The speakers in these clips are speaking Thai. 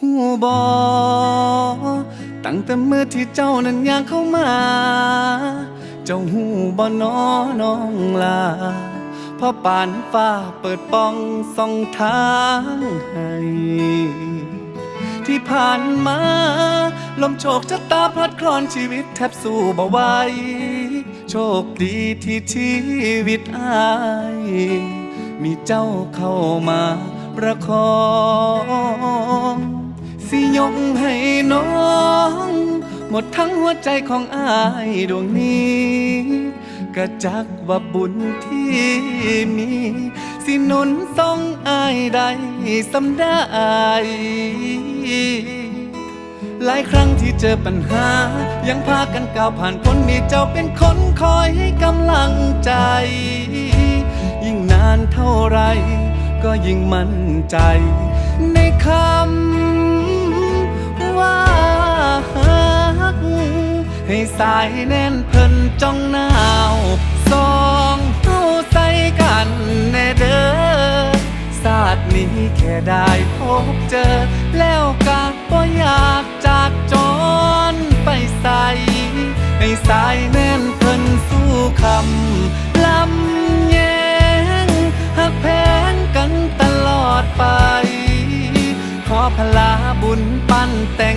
หูบอตั้งแต่เมื่อที่เจ้านั้นอยากเข้ามา เจ้าหูบอน้อน้องลาพราะปานฟ้าเปิดป้องส่องทางให้ ที่ผ่านมา ลมโชคชะตาพลัดคลอนชีวิตแทบสู้บ่ไหวโชคดีที่ชีวิตอาย มีเจ้าเข้ามาประคอง สิยกให้น้อง หมดทั้งหัวใจของอายดวงนี้กระจักว่าบุญที่มี สินุนทรงอายได้สำได้ หลายครั้งที่เจอปัญหา ยังพากันก้าวผ่านพ้นมีเจ้าเป็นคนคอยให้กำลังใจ ยิ่งนานเท่าไร ก็ยิ่งมั่นใจใน สายแน่นเพิ่นจ้องหนาวสองเท่าใส่กันแน่เด้อศาสตร์นี้แค่ได้พบเจอ แล้วก็บ่อยากจากจรไปใส่ให้สายแน่นเพิ่นสู้คำลำแยงหักแพงกันตลอดไป ขอพลาบุญปั้นแต่ง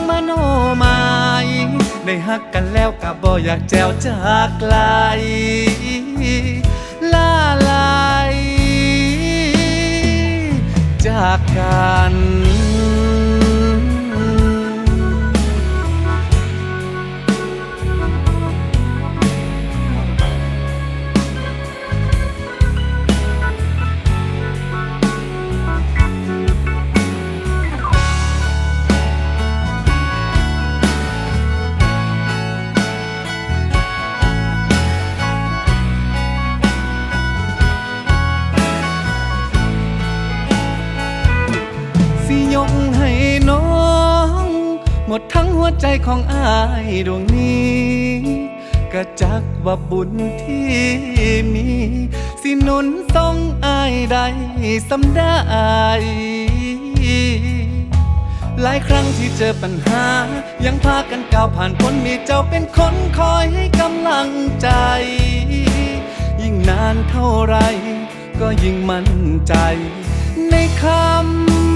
มโนหมายได้ฮักกันแล้วก็บ่อยากแจวจากไกลลาลายจากกัน สิยกให้น้อง หมดทั้งหัวใจของอายดวงนี้กระจักว่าบุญที่มี สินุนทรงอายได้สำได้ หลายครั้งที่เจอปัญหา ยังพากันก้าวผ่านพ้นมีเจ้าเป็นคนคอยให้กำลังใจ ยิ่งนานเท่าไร ก็ยิ่งมั่นใจ ในคำ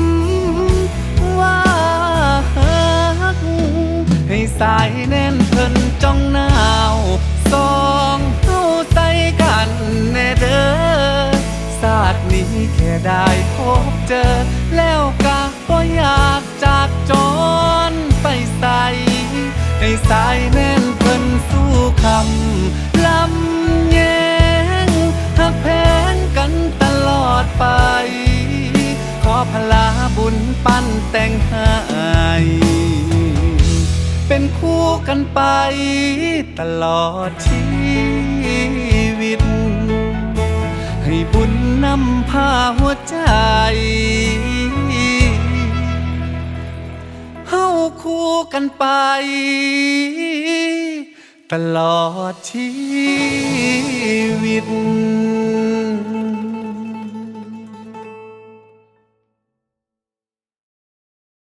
แค่ได้พบเจอ แล้วก็บ่อยากจากจรไปใส่ให้สายแน่นเพิ่นสู้คำลำแยงหักแพงกันตลอดไป ขอพลาบุญปั้นแต่งให้เป็นคู่กันไปตลอดชีวิต บุญนำพาหัวใจเฮาคู่กันไป ตลอดชีวิต